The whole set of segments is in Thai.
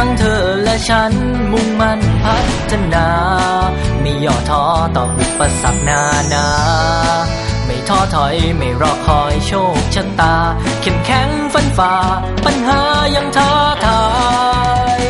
ทั้งเธอและฉันมุ่งมั่นพัฒนา ไม่ย่อท้อต่ออุปสรรคนานา ไม่ท้อถอยไม่รอคอยโชคชะตา เข้มแข็งฟันฝ่า ปัญหายังท้าทาย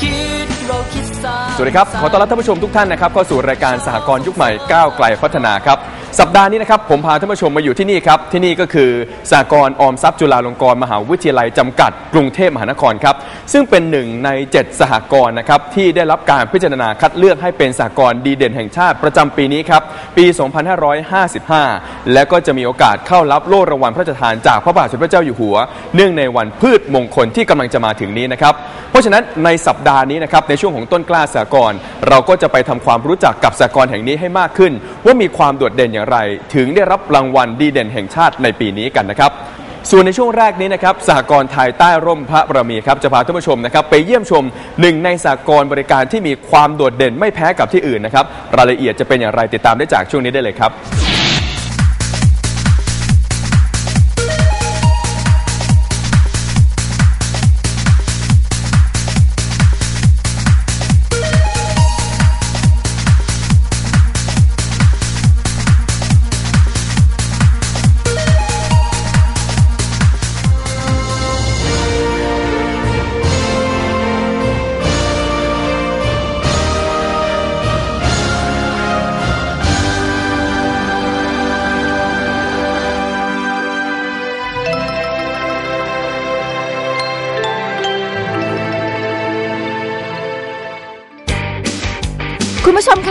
คิดเราคิดสร้างสวัสดีครับ ขอต้อนรับท่านผู้ชมทุกท่านนะครับเข้าสู่รายการสหกรณ์ยุคใหม่ก้าวไกลพัฒนาครับ สัปดาห์นี้นะครับผมพาท่านผู้ชมมาอยู่ที่นี่ครับ ที่นี่ก็คือสหกรณ์ออมทรัพย์จุฬาลงกรณ์มหาวิทยาลัยจำกัด กรุงเทพมหานครครับ ซึ่งเป็นหนึ่งใน 7 สหกรณ์นะครับที่ได้รับการพิจารณาคัดเลือกให้เป็นสหกรณ์ดีเด่นแห่งชาติประจำปีนี้ครับ ปี 2555 และก็จะมีโอกาสเข้ารับโล่รางวัลพระราชทานจากพระบาทสมเด็จพระเจ้าอยู่หัว เนื่องในวันพืชมงคลที่กำลังจะมาถึงนี้นะครับ เพราะฉะนั้นในสัปดาห์นี้นะครับในช่วงของต้นกล้าสากลเราก็จะไปทำความรู้จักกับสากลแห่งนี้ให้มากขึ้น ว่ามีความโดดเด่นอย่างไร ถึงได้รับรางวัลดีเด่นแห่งชาติในปีนี้กันนะครับ ส่วนในช่วงแรกนี้นะครับสหกรณ์ไทยใต้ร่มพระบรมีครับจะพาท่านผู้ชมนะครับไปเยี่ยมชมหนึ่งในสหกรณ์บริการที่มีความโดดเด่นไม่แพ้กับที่อื่นนะครับรายละเอียดจะเป็นอย่างไรติดตามได้จากช่วงนี้ได้เลยครับ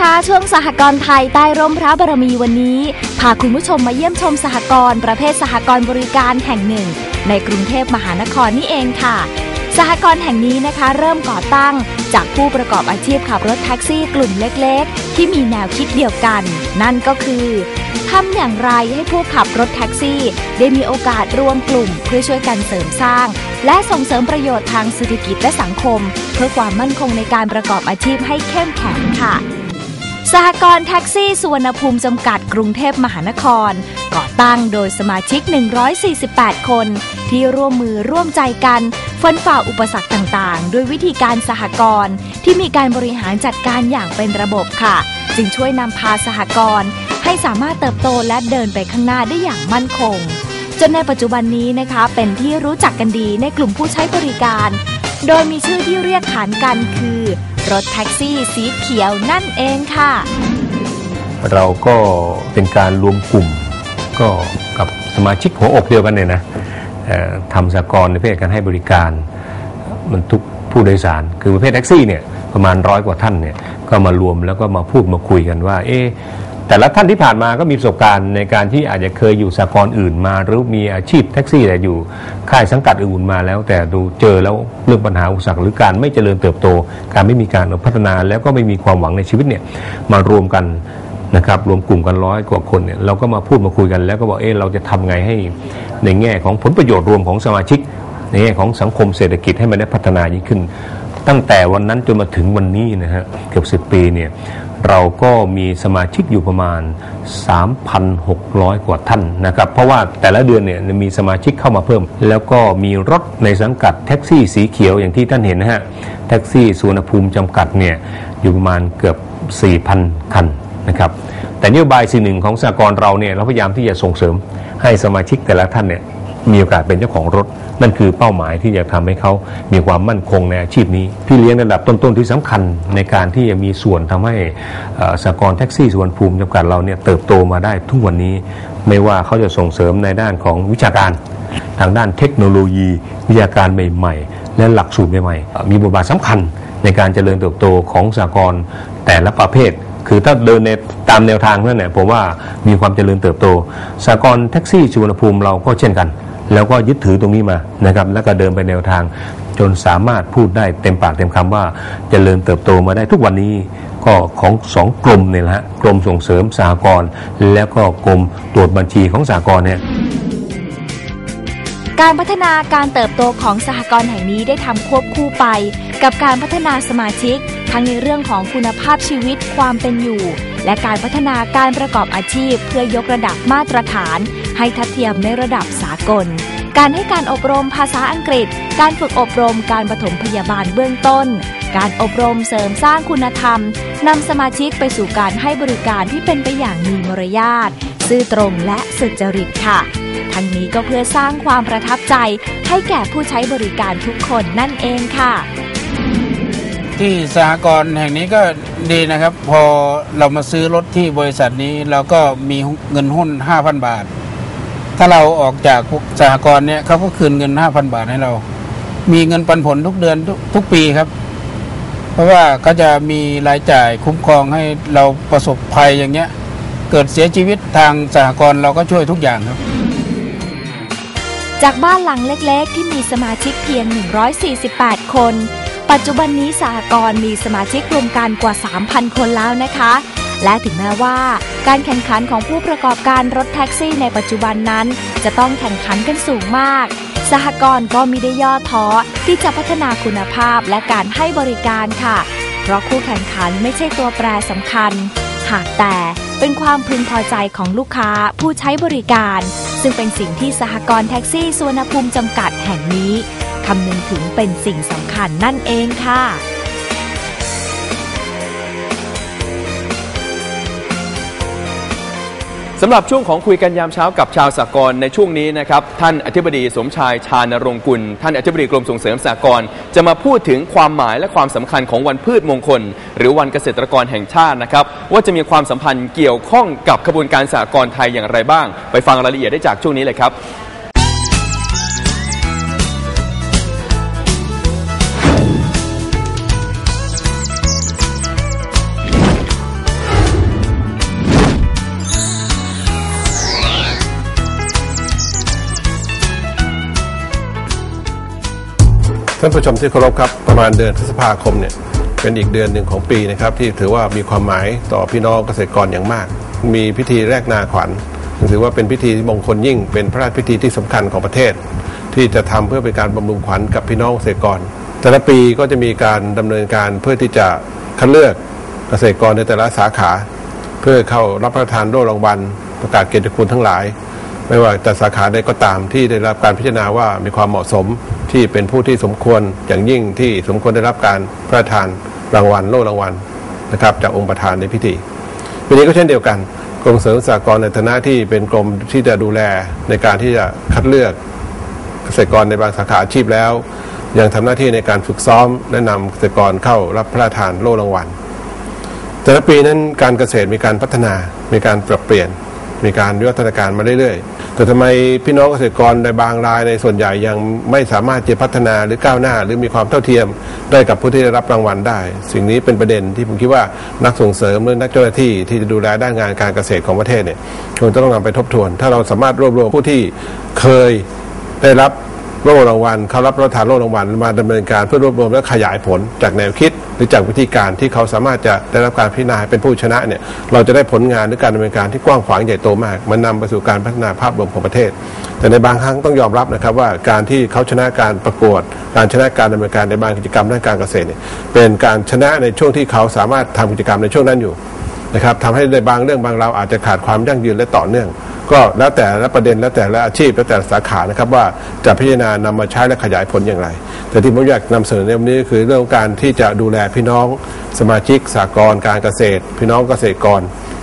คะ ช่วงสหกรณ์ไทยใต้ร่มพระบารมีวันนี้ พาคุณผู้ชมมาเยี่ยมชมสหกรณ์ประเภทสหกรณ์บริการแห่งหนึ่ง ในกรุงเทพมหานครนี่เองค่ะ สหกรณ์แห่งนี้นะคะ เริ่มก่อตั้ง จากผู้ประกอบอาชีพขับรถแท็กซี่กลุ่มเล็กๆ ที่มีแนวคิดเดียวกัน นั่นก็คือทำอย่างไรให้ผู้ขับรถแท็กซี่ ได้มีโอกาสรวมกลุ่ม เพื่อช่วยกันเสริมสร้าง และส่งเสริมประโยชน์ทางเศรษฐกิจและสังคม เพื่อความมั่นคงในการประกอบอาชีพให้เข้มแข็งค่ะ สหกรณ์แท็กซี่สุวรรณภูมิจำกัดกรุงเทพมหานคร ก่อตั้งโดยสมาชิก 148 คน ที่ร่วมมือร่วมใจกันฟันฝ่าอุปสรรคต่างๆ ด้วยวิธีการสหกรณ์ที่มีการบริหารจัดการอย่างเป็นระบบค่ะ จึงช่วยนำพาสหกรณ์ให้สามารถเติบโตและเดินไปข้างหน้าได้อย่างมั่นคง จนในปัจจุบันนี้นะคะเป็นที่รู้จักกันดีในกลุ่มผู้ใช้บริการ โดยมีชื่อที่เรียกขานกันคือ รถแท็กซี่สีเขียวนั่นเองค่ะ เราก็เป็นการรวมกลุ่มก็กับสมาชิกหัวอกเดียวกันเนี่ยนะทำสากลในประเภทการให้บริการมันทุกผู้โดยสาร คือประเภทแท็กซี่เนี่ยประมาณร้อยกว่าท่านเนี่ยก็มารวมแล้วก็มาพูดมาคุยกันว่า เอ๊ แต่ละท่านที่ผ่านมาก็มีประสบการณ์ในการที่อาจจะเคยอยู่สากลอื่นมา หรือมีอาชีพแท็กซี่แต่อยู่ค่ายสังกัดอื่นมาแล้ว แต่ดูเจอแล้วเรื่องปัญหาอุปสรรคหรือการไม่เจริญเติบโต การไม่มีการพัฒนาแล้วก็ไม่มีความหวังในชีวิตเนี่ยมารวมกันนะครับรวมกลุ่มกันร้อยกว่าคนเนี่ยเราก็มาพูดมาคุยกันแล้วก็บอกเออเราจะทำไงให้ในแง่ของผลประโยชน์รวมของสมาชิก ในแง่ของสังคมเศรษฐกิจให้มันได้พัฒนายิ่งขึ้น ตั้งแต่วันนั้นจนมาถึงวันนี้นะฮะเกือบสิบปีเนี่ย เราก็มีสมาชิกอยู่ประมาณ 3,600 กว่าท่านนะครับ เพราะว่าแต่ละเดือนเนี่ยมีสมาชิกเข้ามาเพิ่ม แล้วก็มีรถในสังกัดแท็กซี่สีเขียวอย่างที่ท่านเห็นนะฮะแท็กซี่สุวรรณภูมิจำกัดเนี่ยอยู่ประมาณเกือบ 4,000 คันนะครับแต่นโยบายสิ่งหนึ่งของสากลเราเนี่ยเราพยายามที่จะส่งเสริมให้สมาชิกแต่ละท่านเนี่ย มีโอกาสเป็นเจ้าของรถ นั่นคือเป้าหมายที่จะทำให้เขามีความมั่นคงในอาชีพนี้ พี่เลี้ยงระดับต้นๆที่สำคัญในการที่จะมีส่วนทำให้เอ่อสากลแท็กซี่ส่วนภูมิจำกัดเราเนี่ยเติบโตมาได้ทุกวันนี้ ไม่ว่าเขาจะส่งเสริมในด้านของวิชาการ ทางด้านเทคโนโลยี วิทยาการใหม่ ๆ และหลักสูตรใหม่ๆมีบทบาทสำคัญในการเจริญเติบโตของสากลแต่ละประเภทคือถ้าเดินในตามแนวทางนั้นเนี่ยผมว่ามีความเจริญเติบโตสากลแท็กซี่สุวรรณภูมิเราก็เช่นกัน แล้วก็ยึดถือตรงนี้มานะครับแล้วก็เดินไปแนวทาง จนสามารถพูดได้เต็มปากเต็มคำว่าจเจริญเติบโตมาได้ทุกวันนี้ก็ของสองกรมเนี่ยแหละกรมส่งเสริมสหกรณ์แล้วก็กรมตรวจบัญชีของสหกรณ์เนี่ยการพัฒนาการเติบโตของสหกรณ์แห่งนี้ได้ทำควบคู่ไป กับการพัฒนาสมาชิก ทั้งในเรื่องของคุณภาพชีวิตความเป็นอยู่ และการพัฒนาการประกอบอาชีพ เพื่อยกระดับมาตรฐาน ให้ทัดเทียมในระดับสากล การให้การอบรมภาษาอังกฤษ การฝึกอบรมการปฐมพยาบาลเบื้องต้น การอบรมเสริมสร้างคุณธรรมนำสมาชิกไปสู่การให้บริการที่เป็นไปอย่างมีมารยาทซื่อตรงและสุจริตค่ะ ทั้งนี้ก็เพื่อสร้างความประทับใจให้แก่ผู้ใช้บริการทุกคนนั่นเองค่ะ ที่สหกรณ์แห่งนี้ก็ดีนะครับ พอเรามาซื้อรถที่บริษัทนี้เราก็มีเงินหุ้น 5,000 บาท ถ้าเราออกจากสหกรณ์เนี่ยเขาก็คืนเงิน 5,000 บาทให้เรา มีเงินปันผลทุกเดือนทุกทุกปีครับ เพราะว่าเขาจะมีรายจ่ายคุ้มครองให้เราประสบภัยอย่างเงี้ย เกิดเสียชีวิตทางสหกรณ์เราก็ช่วยทุกอย่างครับ จากบ้านหลังเล็กๆ ที่มีสมาชิกเพียง 148 คน ปัจจุบันนี้สหกรณ์มีสมาชิกรวมกันกว่า 3,000 คนแล้วนะคะ และถึงแม้ว่าการแข่งขันของผู้ประกอบการรถแท็กซี่ในปัจจุบันนั้น จะต้องแข่งขันกันสูงมาก สหกรณ์ก็มิได้ย่อท้อที่จะพัฒนาคุณภาพและการให้บริการค่ะ เพราะคู่แข่งขันไม่ใช่ตัวแปรสำคัญ หากแต่เป็นความพึงพอใจของลูกค้าผู้ใช้บริการ ซึ่งเป็นสิ่งที่สหกรณ์แท็กซี่สวนภูมิจำกัดแห่งนี้ คำนึงถึงเป็นสิ่งสำคัญนั่นเองค่ะสำหรับช่วงของคุยกันยามเช้ากับชาวสากลในช่วงนี้นะครับ ท่านอธิบดีสมชายชาญรงกุล ท่านอธิบดีกรมส่งเสริมสากลจะมาพูดถึงความหมายและความสำคัญของวันพืชมงคล หรือวันเกษตรกรแห่งชาตินะครับ ว่าจะมีความสัมพันธ์เกี่ยวข้องกับขบวนการสากลไทยอย่างไรบ้าง ไปฟังรายละเอียดได้จากช่วงนี้เลยครับ ท่านผู้ชมที่เคารพครับประมาณเดือนพฤษภาคมเนี่ยเป็นอีกเดือนหนึ่งของปีนะครับที่ถือว่ามีความหมายต่อพี่น้องเกษตรกรอย่างมาก มีพิธีแรกนาขวัญถือว่าเป็นพิธีมงคลยิ่ง เป็นพระราชพิธีที่สำคัญของประเทศ ที่จะทำเพื่อเป็นการบำรุงขวัญกับพี่น้องเกษตรกร แต่ละปีก็จะมีการดำเนินการเพื่อที่จะคัดเลือกเกษตรกรในแต่ละสาขา เพื่อเข้ารับประทานโล่รางวัลประกาศเกียรติคุณทั้งหลาย ไม่ว่าจะสาขาใดก็ตามที่ได้รับการพิจารณาว่ามีความเหมาะสมที่เป็นผู้ที่สมควรอย่างยิ่งที่สมควรได้รับการพระราชทานรางวัลโล่รางวัลนะครับ จากองค์ประธานในพิธีปีนี้ก็เช่นเดียวกันกรมเสริมสหกรในฐานะที่เป็นกรมที่จะดูแลในการที่จะคัดเลือกเกษตรกรในบางสาขาอาชีพแล้ว ยังทำหน้าที่ในการฝึกซ้อมแนะนำเกษตรกรเข้ารับพระราชทานโล่รางวัลแต่ละปีนั้นการเกษตรมีการพัฒนา มีการปรับเปลี่ยน มีการวิวัฒนาการมาเรื่อย แต่ทำไมพี่น้องเกษตรกรในบางรายในส่วนใหญ่ยังไม่สามารถจะพัฒนาหรือก้าวหน้า หรือมีความเท่าเทียมได้กับผู้ที่ได้รับรางวัลได้ สิ่งนี้เป็นประเด็นที่ผมคิดว่านักส่งเสริมหรือนักเจ้าหน้าที่ที่จะดูแลด้านงานการเกษตรของประเทศเนี่ยควรจะต้องนำไปทบทวน ถ้าเราสามารถรวบรวมผู้ที่เคยได้รับ โล่รางวัลเขารับประทานโล่รางวัลมาดำเนินการเพื่อรวบรวมและขยายผลจากแนวคิด หรือจากวิธีการที่เขาสามารถจะได้รับการพิจารณาเป็นผู้ชนะเนี่ยเราจะได้ผลงานหรือการดำเนินการที่กว้างขวางใหญ่โตมาก มันนำไปสู่การพัฒนาภาพรวมของประเทศ แต่ในบางครั้งต้องยอมรับนะครับว่าการที่เขาชนะการประกวด การชนะการดำเนินการในบางกิจกรรมด้านการเกษตรเนี่ยเป็นการชนะในช่วงที่เขาสามารถทำกิจกรรมในช่วงนั้นอยู่นะครับทำให้ในบางเรื่องบางเราอาจจะขาดความยั่งยืนและต่อเนื่อง ก็แล้วแต่ละประเด็นแล้วแต่ละอาชีพแล้วแต่สาขานะครับว่าจะพิจารณานำมาใช้และขยายผลอย่างไร แต่ที่ผมอยากนำเสนอในวันนี้คือเรื่องการที่จะดูแลพี่น้องสมาชิกสากลการเกษตร พี่น้องเกษตรกร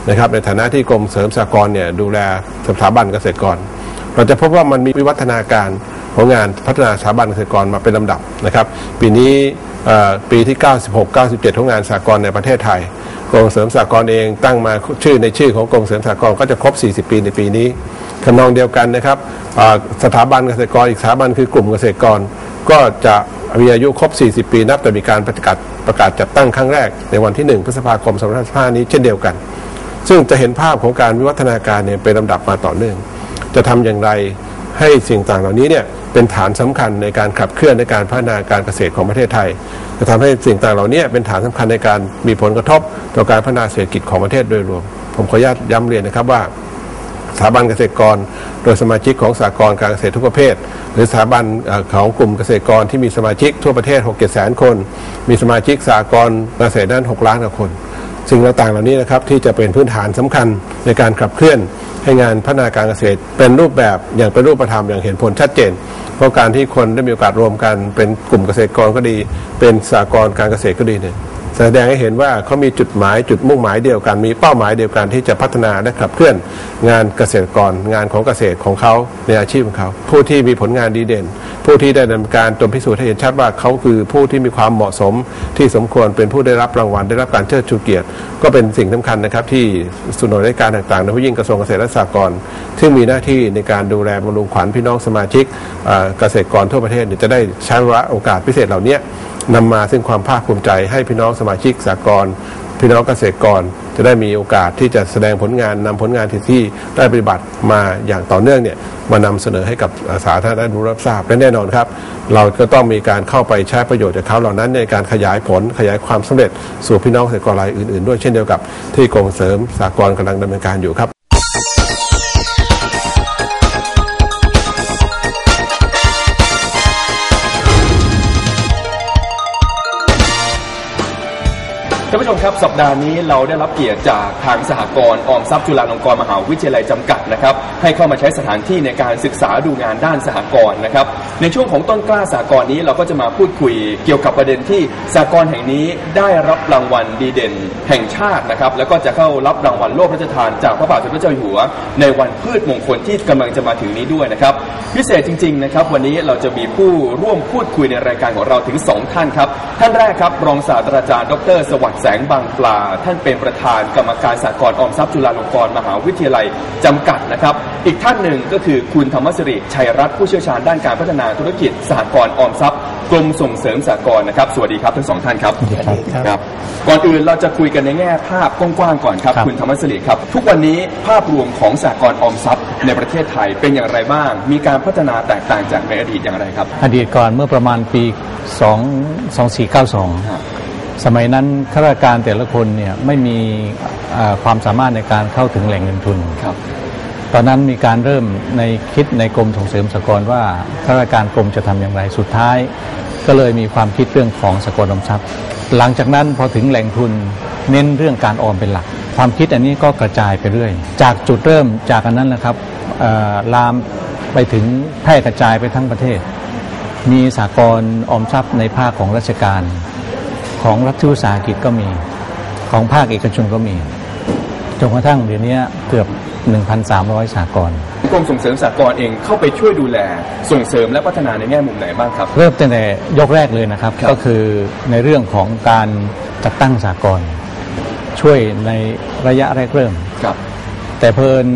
นะครับ ในฐานะที่กรมเสริมสากลเนี่ยดูแลสถาบันเกษตรกร เราจะพบว่ามันมีวิวัฒนาการของงานพัฒนาสถาบันเกษตรกรมาเป็นลำดับนะครับ ปีนี้ปีที่ 96 97 ของงานสากลในประเทศไทย กรมเสริมสหกรณ์เองตั้งมาชื่อในชื่อของกรมเสริมสหกรณ์ก็จะครบ 40 ปีในปีนี้ทำนองเดียวกันนะครับสถาบันเกษตรกรอีกสถาบันคือกลุ่มเกษตรกร ก็จะมีอายุครบ 40 ปีนับแต่มีการประกาศประกาศจัดตั้งครั้งแรกในวันที่ 1 พฤษภาคม2555นี้เช่นเดียวกัน ซึ่งจะเห็นภาพของการวิวัฒนาการเนี่ยเป็นลำดับมาต่อเนื่อง จะทำอย่างไรให้สิ่งต่างเหล่านี้เนี่ย เป็นฐานสำคัญในการขับเคลื่อนในการพัฒนาการเกษตรของประเทศไทย จะทำให้สิ่งต่างเหล่านี้เป็นฐานสำคัญในการมีผลกระทบต่อการพัฒนาเศรษฐกิจของประเทศโดยรวม ผมขออนุญาตย้ำเรียนนะครับว่าสถาบันเกษตรกร โดยสมาชิกของสากลการเกษตรทุกประเภท หรือสถาบันของกลุ่มเกษตรกรที่มีสมาชิกทั่วประเทศ6 7แสนคน มีสมาชิกสากลเกษตรนั้น 6 ล้านกว่าคน สิ่งต่างๆเหล่านี้นะครับที่จะเป็นพื้นฐานสำคัญในการขับเคลื่อนให้งานพัฒนาการเกษตร เป็นรูปแบบอย่างเป็นรูปธรรมอย่างเห็นผลชัดเจน เพราะการที่คนได้มีโอกาสรวมกันเป็นกลุ่มเกษตรกรก็ดี เป็นสากลการเกษตรก็ดีเนี่ยแสดงให้เห็นว่าเขามีจุดหมายจุดมุ่งหมายเดียวกัน มีเป้าหมายเดียวกันที่จะพัฒนาและขับเคลื่อนงานเกษตรกรงานของเกษตรของเขาในอาชีพของเขา ผู้ที่มีผลงานดีเด่น ผู้ที่ได้ดำเนินการจนพิสูจน์ให้เห็นชัดว่าเขาคือผู้ที่มีความเหมาะสมที่สมควรเป็นผู้ได้รับรางวัล ได้รับการเชิดชูเกียรติ ก็เป็นสิ่งสำคัญนะครับ ที่ส่วนหน่วยรการต่างๆโดยเฉพาะยิ่งกระทรวงเกษตรและสหกรณ์ซึ่มีหน้าที่ในการดูแลบำรุงขวัญพี่น้องสมาชิกเกษตรกรทั่วประเทศจะได้ใช้โอกาสพิเศษเหล่านี้นำมาซึ่งความภาคภูมิใจให้พี่น้องสมาชิกสากล พี่น้องเกษตรกรจะได้มีโอกาสที่จะแสดงผลงานนำผลงานที่ที่ได้ปฏิบัติมาอย่างต่อเนื่องเนี่ยมานำเสนอให้กับสาธารณด้รู้รับทราบและแน่นอนครับ เราก็ต้องมีการเข้าไปใช้ประโยชน์จากเขาเหล่านั้น ในการขยายผลขยายความสำเร็จสู่พี่น้องเกษตรกรรายอื่นๆ ด้วยเช่นเดียวกับที่กรมเสริมสากลกำลังดำเนินการอยู่ครับ ท่านผู้ชมครับสัปดาห์นี้เราได้รับเกียรติจากทางสหกรณ์ออมทรัพย์จุฬาลงกรณ์มหาวิทยาลัยจำกัดนะครับให้เข้ามาใช้สถานที่ในการศึกษาดูงานด้านสหกรณ์นะครับในช่วงของต้นกล้าสหกรณ์นี้เราก็จะมาพูดคุยเกี่ยวกับประเด็นที่สหกรณ์แห่งนี้ได้รับรางวัลดีเด่นแห่งชาตินะครับแล้วก็จะเข้ารับรางวัลโลกพระราชทานจากพระบาทสมเด็จพระเจ้าอยู่หัว ในวันพืชมงคลที่กำลังจะมาถึงนี้ด้วยนะครับพิเศษจริงๆนะครับวันนี้เราจะมีผู้ร่วมพูดคุยในรายการของเราถึงสองท่านครับท่านแรกครับรองศาสตราจารย์ดรสวัสดิ์แสงบางปลา ท่านเป็นประธานกรรมการสหกรณ์ออมทรัพย์จุฬาลงกรณ์มหาวิทยาลัยจำกัดนะครับ อีกท่านหนึ่งก็คือคุณธรรมสิริชัยรัตน์ผู้เชี่ยวชาญด้านการพัฒนาธุรกิจสหกรณ์ออมทรัพย์กรมส่งเสริมสหกรณ์นะครับ สวัสดีครับทั้งสองท่านครับครับ ก่อนอื่นเราจะคุยกันในแง่ภาพกว้างๆก่อนครับครับคุณธรรมสิริครับ ทุกวันนี้ภาพรวมของสหกรณ์ออมทรัพย์ในประเทศไทยเป็นอย่างไรบ้าง มีการพัฒนาแตกต่างจากในอดีตอย่างไรครับ อดีตก่อนเมื่อประมาณปี 2 2492 สมัยนั้นข้าราชการแต่ละคนเนี่ยไม่มีเอ่อความสามารถในการเข้าถึงแหล่งเงินทุนครับตอนนั้นมีการเริ่มในคิดในกรมส่งเสริมสหกรณ์ว่าข้าราชการกรมจะทำอย่างไรสุดท้าย ก็เลยมีความคิดเรื่องของสหกรณ์ออมทรัพย์ หลังจากนั้นพอถึงแหล่งทุนเน้นเรื่องการออมเป็นหลัก ความคิดอันนี้ก็กระจายไปเรื่อย จากจุดเริ่มจากอันนั้นนะครับเอ่อลามไปถึงแพร่กระจายไปทั้งประเทศ มีสากลออมทรัพย์ในภาคของราชการ ของรัฐวิสาหกิจก็มีของภาคเอกชนก็มีจนกระทั่งเดี๋ยวนี้เกือบ 1,300สากลกรมส่งเสริมสหกรณ์เองเข้าไปช่วยดูแลส่งเสริมและพัฒนาในแง่มุมไหนบ้างครับ เริ่มตั้งแต่ยกแรกเลยนะครับครับก็คือในเรื่องของการจัดตั้งสากลช่วยในระยะแรกเริ่มครับแต่เพลิน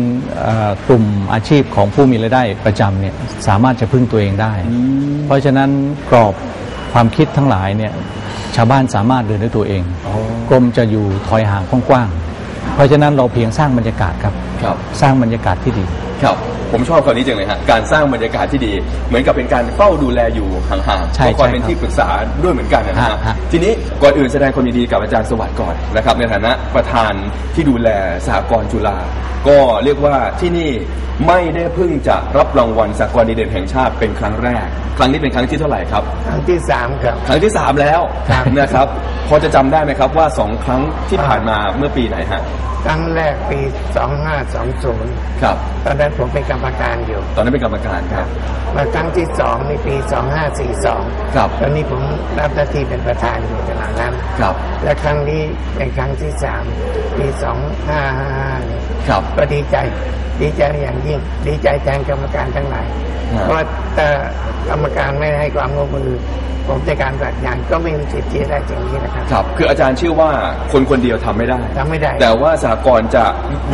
เอ่อกลุ่มอาชีพของผู้มีรายได้ประจำเนี่ยสามารถจะพึ่งตัวเองได้ เพราะฉะนั้นกรอบความคิดทั้งหลายเนี่ย ชาวบ้านสามารถเดินด้วยตัวเอง กรมจะอยู่ถอยห่างกว้างๆเพราะฉะนั้นเราเพียงสร้างบรรยากาศครับครับสร้างบรรยากาศที่ดีครับ ผมชอบคำนี้จังเลยฮะการสร้างบรรยากาศที่ดี เหมือนกับเป็นการเฝ้าดูแลอยู่ห่างๆใช่ก็คอยเป็นใช่ครับที่ปรึกษาด้วยเหมือนกันนะฮะฮะฮะ ทีนี้ก่อนอื่นแสดงความยินดีกับอาจารย์สวัสดิ์ก่อนนะครับในฐานะประธานที่ดูแลสหกรณ์จุฬาก็เรียกว่าที่นี่ไม่ได้เพิ่งจะรับรางวัลสหกรณ์ดีเด่นแห่งชาติเป็นครั้งแรก ครั้งนี้เป็นครั้งที่เท่าไหร่ครับ ครั้งที่สามครับ ครั้งที่สามแล้วนะครับ พอจะจำได้ไหมครับว่าสองครั้งที่ผ่านมาเมื่อปีไหนฮะครั้งแรกปี 2520 ครับ ตอนนั้นผมเป็นกรรมการอยู่ ตอนนั้นเป็นกรรมการครับมาครั้งที่สองในปี 2542 ครับ ตอนนี้ผมรับหน้าที่เป็นประธานอยู่ขณะนั้น ครับ และครั้งนี้เป็นครั้งที่สามปี 2555เนี่ยครับ ก็ดีใจ ดีใจอย่างยิ่ง ดีใจแทนกรรมการทั้งหลายครับเพราะ ถ้ากรรมการไม่ให้ความร่วมมือ ผมในการจัดงานก็ไม่มีสิทธิ์ที่จะได้สิ่งนี้นะครับ ครับ คืออาจารย์เชื่อว่าคนคนเดียวทำไม่ได้ ทำไม่ได้ แต่ว่าสหกรณ์จะ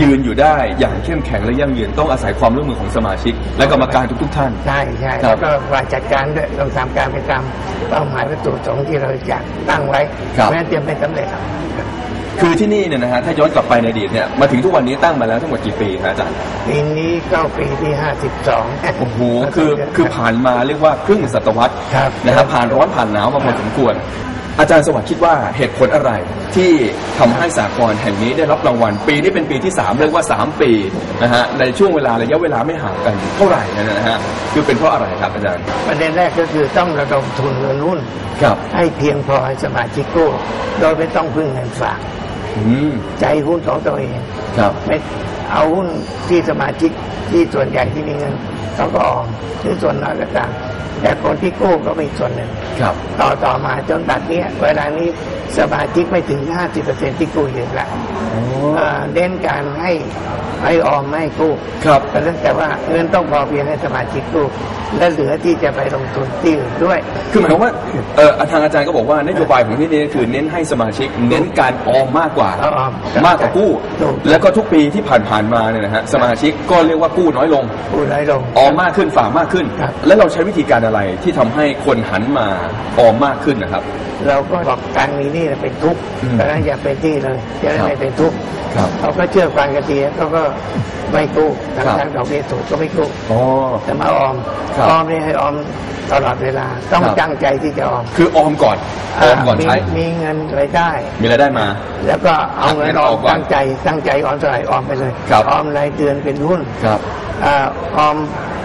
ยืนอยู่ได้อย่างเข้มแข็งและยั่งยืนต้องอาศัยความร่วมมือของสมาชิก และกรรมการทุก ๆ ท่าน ใช่ใช่ครัแล้บวก็ฝ่ายจัดการด้วยต้องทำการไปตามเป้าหมายวัตถุประสงค์ที่เราอยากตั้งไว้ครับ แม้จะไม่สำเร็จหรอก คือที่นี่เนี่ยนะฮะถ้าย้อนกลับไปในอดีตเนี่ยมาถึงทุกวันนี้ตั้งมาแล้วทั้งหมดกี่ปีครับอาจารย์ปีนี้ก็ปีที่ห้าสิบสองโอ้โหคือคือผ่านมาเรียกว่าครึ่งศตวรรษครับ นะครับผ่านร้อนผ่านหนาวมาพอสมควร อาจารย์สวัสดิ์คิดว่าเหตุผลอะไรที่ทำให้สากลแห่งนี้ได้รับรางวัล ปีนี้เป็นปีที่ 3 เรียกว่า 3 ปีนะฮะในช่วงเวลาระยะเวลาไม่ห่างกันเท่าไหร่นะฮะคือเป็นเพราะอะไรครับอาจารย์ประเด็นแรกก็คือต้องระดมทุนเงินหุ้น ครับ ให้เพียงพอให้สมาชิกกู้โดยไม่ต้องพึ่งเงินฝากอืม ใจหุ้นของตัวเองครับไม่เอาหุ้นที่สมาชิกที่ส่วนใหญ่ที่มีเงินเขาก็ออมหรือส่วนน้อยก็ตามแต่คนที่กู้ก็มีส่วนหนึ่งครับ ต่อต่อมาจนตัดเนี้ยเวลานี้สมาชิกไม่ถึง 50%ที่กู้ยืมละเอ่อเน้นการให้ให้ออมไม่ให้กู้ครับแต่เรื่องแต่ว่าเงินต้องพอเพียงให้สมาชิกกู้และเหลือที่จะไปลงทุนที่อื่นด้วย คือหมายความว่าเอ่อทางอาจารย์ก็บอกว่านโยบายของที่นี่คือเน้นให้สมาชิก เน้นการออมมากกว่าเอาออมมากกว่ากู้ถูกแล้วก็ทุกปีที่ผ่านๆมาเนี่ยนะฮะสมาชิกก็เรียกว่ากู้น้อยลงกู้น้อยลงออมมากขึ้นฝากมากขึ้นครับแล้วเราใช้วิธีการอะไรที่ทำให้คนหันมาออมมากขึ้นนะครับ เราก็บอกการมีหนี้น่ะเป็นทุกข์อืมดังนั้นอย่าเป็นหนี้เลยจะได้ครับไม่เป็นทุกข์ครับเขาก็เชื่อฟังกันดีเขาก็ไม่กู้ทางครับทางดอกเบี้ยถูกก็ไม่กู้อ๋อ แต่มาออมครับออมนี่ให้ออมตลอดเวลาต้องครับ ตั้งใจที่จะออมคือออมก่อนออมก่อนมีใช้ มีเงินรายได้ มีรายได้มา แล้วก็เอาเงินออมเอาก่อนตั้งใจตั้งใจออมเท่าไหร่ออมไปเลยครับ ออมรายเดือนเป็นหุ้นครับอ่าออม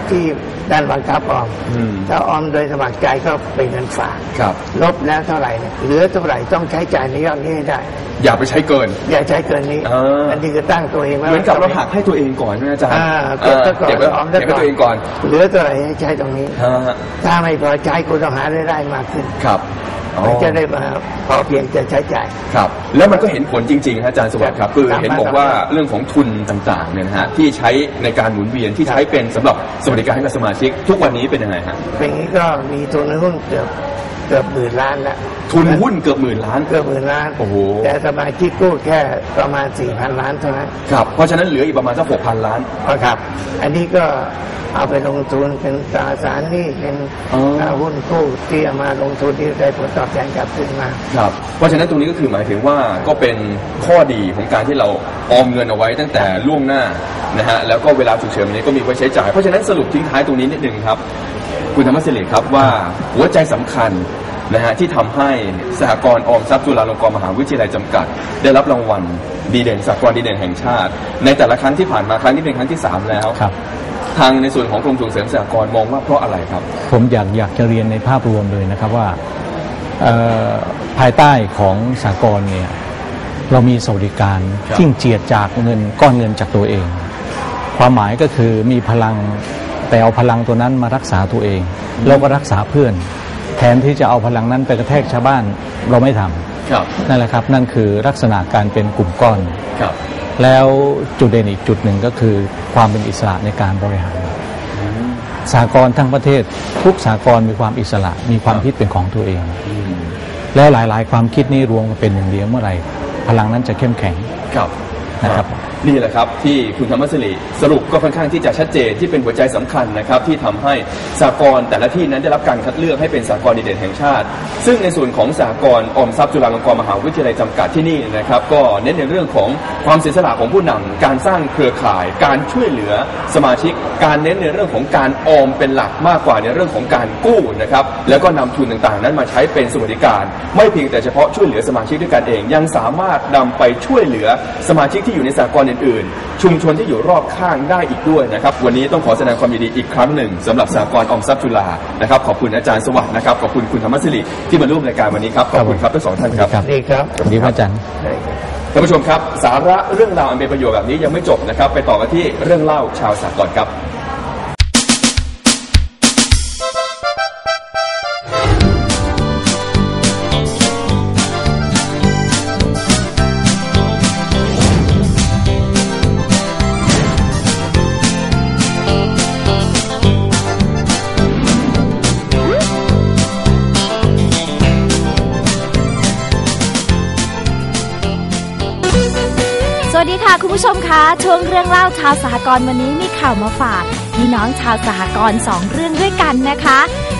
ที่ ด้านบังคับออมอืมถ้าออมโดยสมัครใจก็เป็นเงินฝากครับลบแล้วเท่าไหร่เนี่ยเหลือเท่าไหร่ต้องใช้จ่ายในยอดนี้ให้ได้ อย่าไปใช้เกิน อย่าใช้เกินนี้อ่าอันนี้คือตั้งตัวเองไว้เหมือนกับเราหักให้ตัวเองก่อนใช่ไหมอาจารย์อ่าเก็บไว้ก่อนเก็บไว้ออมเก็บไว้ตัวเองก่อน เหลือเท่าไหร่ให้ใช้ตรงนี้ฮะถ้าไม่พอใช้คุณต้องหารายได้มากขึ้นครับอ๋อ มันจะได้มาพอเพียงจะใช้จ่าย ครับ แล้วมันก็เห็นผลจริงๆฮะอาจารย์สวัสดิ์ครับคือครับเห็นบอกว่าเรื่องของทุนต่างๆเนี่ยนะฮะที่ใช้ในการหมุนเวียนที่ใช้เป็นสำหรับสวัสดิการให้กับสมาชิก ทุกวันนี้เป็นยังไงฮะเป็นอย่างนี้ก็มีทุนในหุ้นเกือบ เกือบหมื่นล้านแล้วทุนหุ้นเกือบหมื่นล้าน เกือบหมื่นล้านโอ้โหแต่สมาชิกกู้แค่ประมาณสี่พันล้านเท่านั้นครับเพราะฉะนั้นเหลืออีกประมาณสักหกพันล้านนะครับ อันนี้ก็เอาไปลงทุนเป็นตราสารหนี้เป็นอ๋อหุ้นกู้ที่เอามาลงทุนที่ได้ผลตอบแทนกลับคืนมาครับเพราะฉะนั้นตรงนี้ก็คือหมายถึงว่าก็เป็นข้อดีของการที่เราออมเงินเอาไว้ตั้งแต่ล่วงหน้านะฮะแล้วก็เวลาฉุกเฉินนี้ก็มีไว้ใช้จ่ายเพราะฉะนั้นสรุปทิ้งท้ายตรงนี้นิดนึงครับ คุณธรรมศิริครับว่าหัวใจสำคัญนะฮะที่ทำให้สหกรณ์ออมทรัพย์จุฬาลงกรณ์มหาวิทยาลัยจำกัด ได้รับรางวัลดีเด่นสหกรณ์ดีเด่นแห่งชาติ ในแต่ละครั้งที่ผ่านมาครั้งนี้เป็นครั้งที่สามแล้วครับทางในส่วนของกรมส่งเสริมสหกรณ์มองว่าเพราะอะไรครับ ผมอยากอยากจะเรียนในภาพรวมเลยนะครับว่าเอ่อภายใต้ของสากลเนี่ยเรามีสวัสดิการครับที่เจียดจากเงินก้อนเงินจากตัวเอง ความหมายก็คือมีพลัง แต่เอาพลังตัวนั้นมารักษาตัวเองแล้วก็รักษาเพื่อน แทนที่จะเอาพลังนั้นไปกระแทกชาวบ้านเราไม่ทำครับนั่นแหละครับ นั่นคือลักษณะการเป็นกลุ่มก้อนครับแล้วจุดเด่นอีกจุดหนึ่งก็คือความเป็นอิสระในการบริหารสากลทั้งประเทศ ทุกสากลมีความอิสระมีความคิดเป็นของตัวเอง แล้วหลาย ๆ ความคิดนี้รวมกันเป็นหนึ่งเดียวเมื่อไหร่ พลังนั้นจะเข้มแข็งครับนะครับ นี่แหละครับที่คุณธรรมสิริสรุปก็ค่อนข้างที่จะชัดเจนที่เป็นหัวใจสำคัญนะครับที่ทำให้สากลแต่ละที่นั้นได้รับการคัดเลือกให้เป็นสากลดีเด่นแห่งชาติ ซึ่งในส่วนของสากลออมทรัพย์จุฬาลงกรณ์มหาวิทยาลัยจำกัดที่นี่นะครับก็เน้นในเรื่องของความเสียสละของผู้นำการสร้างเครือข่าย การช่วยเหลือสมาชิก การเน้นในเรื่องของการออมเป็นหลักมากกว่าในเรื่องของการกู้นะครับแล้วก็นำทุนต่างๆ นั้นมาใช้เป็นสวัสดิการ ไม่เพียงแต่เฉพาะช่วยเหลือสมาชิกด้วยกันเอง ยังสามารถนำไปช่วยเหลือสมาชิกที่อยู่ในสากลอื่นๆ ชุมชนที่อยู่รอบข้างได้อีกด้วยนะครับ วันนี้ต้องขอแสดงความยินดีอีกครั้งหนึ่งสำหรับสากลออมทรัพย์จุฬานะครับขอบคุณอาจารย์สวัสดิ์นะครับขอบคุณคุณธรรมศิริที่มาร่วมรายการวันนี้ครับขอบคุณครับทั้งสองท่านครับครับดีครับสวัสดีพระอาจารย์ท่านผู้ชมครับ สาระเรื่องราวอันเป็นประโยชน์แบบนี้ยังไม่จบนะครับ ไปต่อกันที่เรื่องเล่าชาวสากลครับ ค่ะคุณผู้ชมคะช่วงเรื่องเล่าชาวสหกรณ์วันนี้มีข่าวมาฝากพี่น้องชาวสหกรณ์สองเรื่องด้วยกันนะคะ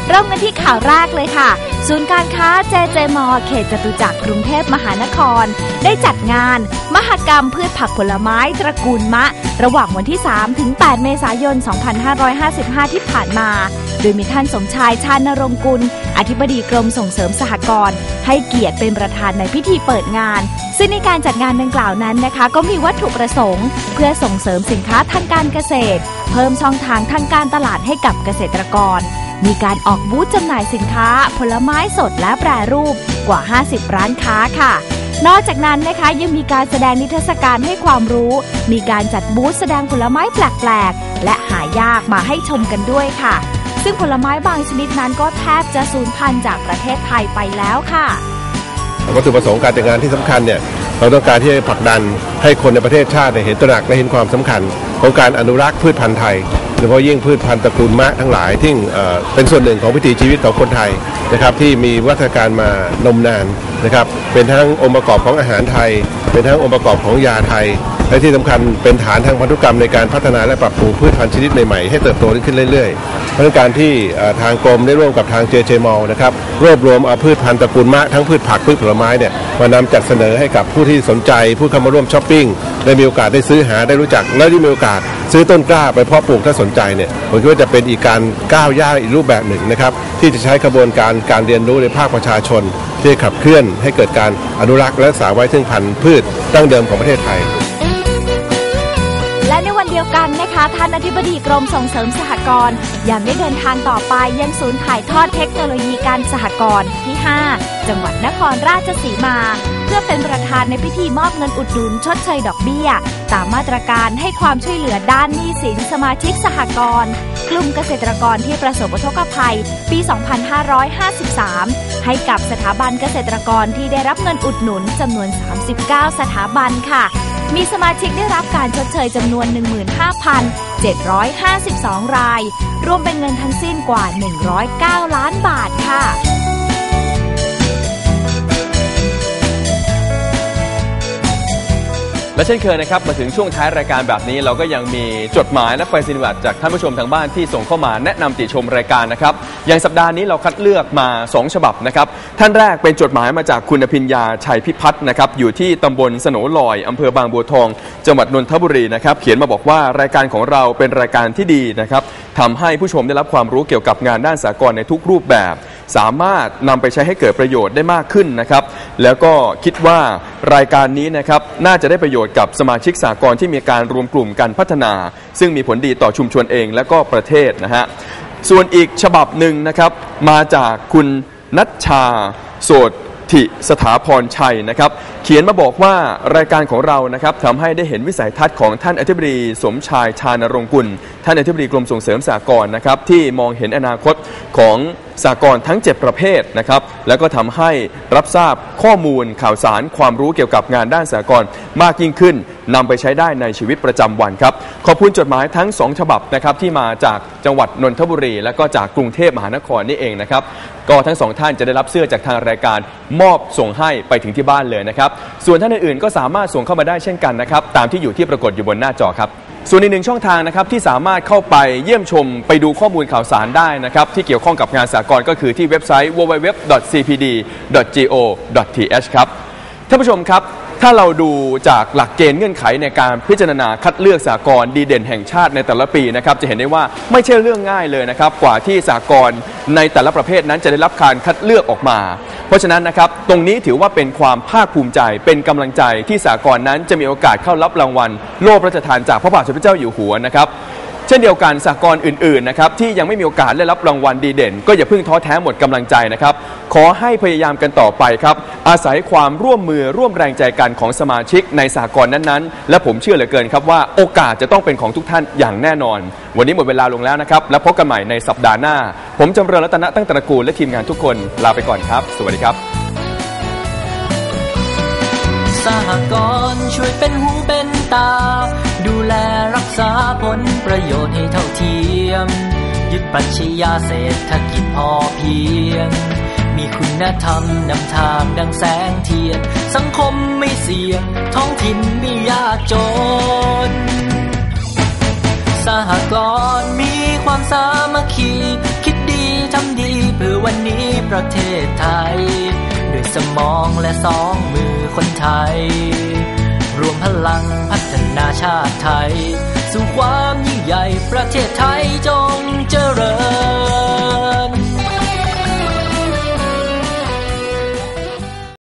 เริ่มกันที่ข่าวแรกเลยค่ะ ศูนย์การค้าเจเจมอเขตจตุจักรกรุงเทพมหานคร ได้จัดงาน มหกรรมพืชผักผลไม้ตระกูลมะ ระหว่างวันที่ 3 ถึง 8 เมษายน 2555 ที่ผ่านมา โดยมีท่านสมชายชาญนรงกุล อธิบดีกรมส่งเสริมสหกรณ์ให้เกียรติเป็นประธานในพิธีเปิดงานซึ่งในการจัดงานดังกล่าวนั้นนะคะ ก็มีวัตถุประสงค์ เพื่อส่งเสริมสินค้าทางการเกษตร เพิ่มช่องทางทางการตลาดให้กับเกษตรกร มีการออกบูธจำหน่ายสินค้า ผลไม้สดและแปรรูปกว่า 50 ร้านค้าค่ะ นอกจากนั้นนะคะยังมีการแสดงนิทรรศการให้ความรู้ มีการจัดบูธแสดงผลไม้แปลกๆ และหายากมาให้ชมกันด้วยค่ะ ซึ่งผลไม้บางชนิดนั้นก็แทบจะสูญพันธุ์จากประเทศไทยไปแล้วค่ะ วัตถุประสงค์การจัดงานที่สำคัญเนี่ยเราต้องการที่จะผลักดันให้คนในประเทศชาติเนี่ยเห็นตระหนักและเห็นความสำคัญ ของการอนุรักษ์พืชพันธุ์ไทยโดยเฉพาะยิ่งพืชพันธุ์ตระกูลมะทั้งหลายที่เอ่อเป็นส่วนหนึ่งของวิถีชีวิตของคนไทยนะครับที่มีวัฒนการมานมนานนะครับเป็นทั้งองค์ประกอบของอาหารไทย เป็นทั้งองค์ประกอบของยาไทย และที่สำคัญเป็นฐานทางพันธุกรรมในการพัฒนาและปรับปรุงพืชพันธุ์ชนิดใหม่ๆให้เติบโตขึ้นเรื่อยๆเพราะนั้นการที่ทางกรมได้ร่วมกับทางเจเจมอลนะครับรวบรวมเอาพืชพันธุ์ตระกูลมะทั้งพืชผักพืชผลไม้เนี่ยมานำจัดเสนอให้กับผู้ที่สนใจผู้เข้ามาร่วมช้อปปิ้งได้มีโอกาสได้ซื้อหาได้รู้จักและได้มีโอกาสซื้อต้นกล้าไปเพาะปลูกถ้าสนใจเนี่ยผมคิดว่าจะเป็นอีกการก้าวย่างอีกรูปแบบหนึ่งนะครับที่จะใช้กระบวนการการเรียนรู้ในภาคประชาชน ที่ขับเคลื่อนให้เกิดการอนุรักษ์และรักษาไว้ซึ่งพันธุ์พืชดั้งเดิมของประเทศไทย ยวกันนะคะท่านอธิบดีกรมส่งเสริมสหกรณ์ยังได้เดินทางต่อไปยังศูนย์ถ่ายทอดเทคโนโลยีการสหกรณ์ที่ 5 จังหวัดนครราชสีมา เพื่อเป็นประธานในพิธีมอบเงินอุดหนุนชดเชยดอกเบี้ย ตามมาตรการให้ความช่วยเหลือด้านหนี้สินสมาชิกสหกรณ์กลุ่มเกษตรกรที่ประสบอุทกภัย ปี 2553 ให้กับสถาบันเกษตรกรที่ได้รับเงินอุดหนุนจำนวน 39 สถาบันค่ะ มีสมาชิกได้รับการชดเชยจำนวน 15,752 ราย รวมเป็นเงินทั้งสิ้นกว่า 109 ล้านบาทค่ะ และเช่นเคยนะครับมาถึงช่วงท้ายรายการแบบนี้ เราก็ยังมีจดหมายและไปรษณียบัตรจากท่านผู้ชมทางบ้านที่ส่งเข้ามาแนะนำติชมรายการนะครับอย่างสัปดาห์นี้เราคัดเลือกมา 2 ฉบับนะครับท่านแรกเป็นจดหมายมาจากคุณอภิญญาชัยพิพัฒน์นะครับอยู่ที่ตำบลสโนลอยอำเภอบางบัวทอง จังหวัดนนทบุรีนะครับเขียนมาบอกว่ารายการของเราเป็นรายการที่ดีนะครับทำให้ผู้ชมได้รับความรู้เกี่ยวกับงานด้านสากลในทุกรูปแบบ สามารถนำไปใช้ให้เกิดประโยชน์ได้มากขึ้นนะครับ แล้วก็คิดว่ารายการนี้นะครับน่าจะได้ประโยชน์กับสมาชิกสากลที่มีการรวมกลุ่มกันพัฒนา ซึ่งมีผลดีต่อชุมชนเองและก็ประเทศนะฮะส่วนอีกฉบับหนึ่งนะครับมาจากคุณนัชชาโสดธิสถาพรชัยนะครับ เขียนมาบอกว่ารายการของเรานะครับทำให้ได้เห็นวิสัยทัศน์ของท่านอธิบดีสมชายชาญรงกุล ท่านอธิบดีกรมส่งเสริมสากลนะครับที่มองเห็นอนาคตของสากลทั้ง 7 ประเภทนะครับแล้วก็ทำให้รับทราบข้อมูลข่าวสารความรู้เกี่ยวกับงานด้านสากลมากยิ่งขึ้นนำไปใช้ได้ในชีวิตประจำวันครับขอบคุณจดหมายทั้ง 2 ฉบับนะครับที่มาจากจังหวัดนนทบุรี และก็จากกรุงเทพมหานครนี่เองนะครับก็ทั้งสองท่านจะได้รับเสื้อจากทางรายการมอบส่งให้ไปถึงที่บ้านเลยนะครับส่วนท่านอื่นๆก็สามารถส่งเข้ามาได้เช่นกันนะครับตามที่อยู่ที่ปรากฏอยู่บนหน้าจอครับ ส่วนอีกหนึ่งช่องทางนะครับที่สามารถเข้าไปเยี่ยมชมไปดูข้อมูลข่าวสารได้นะครับที่เกี่ยวข้องกับงานสากลก็คือที่เว็บไซต์ www.cpd.go.th ครับท่านผู้ชมครับ ถ้าเราดูจากหลักเกณฑ์เงื่อนไขในการพิจารณาคัดเลือกสากลดีเด่นแห่งชาติในแต่ละปีนะครับจะเห็นได้ว่าไม่ใช่เรื่องง่ายเลยนะครับกว่าที่สากลในแต่ละประเภทนั้นจะได้รับการคัดเลือกออกมา เพราะฉะนั้นนะครับตรงนี้ถือว่าเป็นความภาคภูมิใจเป็นกำลังใจที่สากลนั้นจะมีโอกาสเข้ารับรางวัล โล่พระราชทานจากพระบาทสมเด็จพระเจ้าอยู่หัวนะครับ เช่นเดียวกันสากลอื่นๆนะครับที่ยังไม่มีโอกาสได้รับรางวัลดีเด่น ก็อย่าเพิ่งท้อแท้หมดกำลังใจนะครับขอให้พยายามกันต่อไปครับอาศัยความร่วมมือร่วมแรงใจกันของสมาชิกในสากลนั้นๆ และผมเชื่อเหลือเกินครับว่าโอกาสจะต้องเป็นของทุกท่านอย่างแน่นอน วันนี้หมดเวลาลงแล้วนะครับแล้วพบกันใหม่ในสัปดาห์หน้า ผมจำเริญรัตนะตั้งตระกูลและทีมงานทุกคนลาไปก่อนครับ สวัสดีครับ สหกรณ์ช่วยเป็นหูเป็นตา ดูแล ษาผลประโยชน์ให้เท่าเทียม ยึดปรัชญาเศรษฐกิจพอเพียง มีคุณธรรมนำทางดังแสงเทียน สังคมไม่เสี่ยง ท้องถิ่นไม่ยากจน สหกรณ์มีความสามัคคี คิดดีทำดีเพื่อวันนี้ประเทศไทย ด้วยสมองและสองมือคนไทย รวมพลังพัฒนาชาติไทย สู่ความยิ่งใหญ่ประเทศไทยจงเจริญ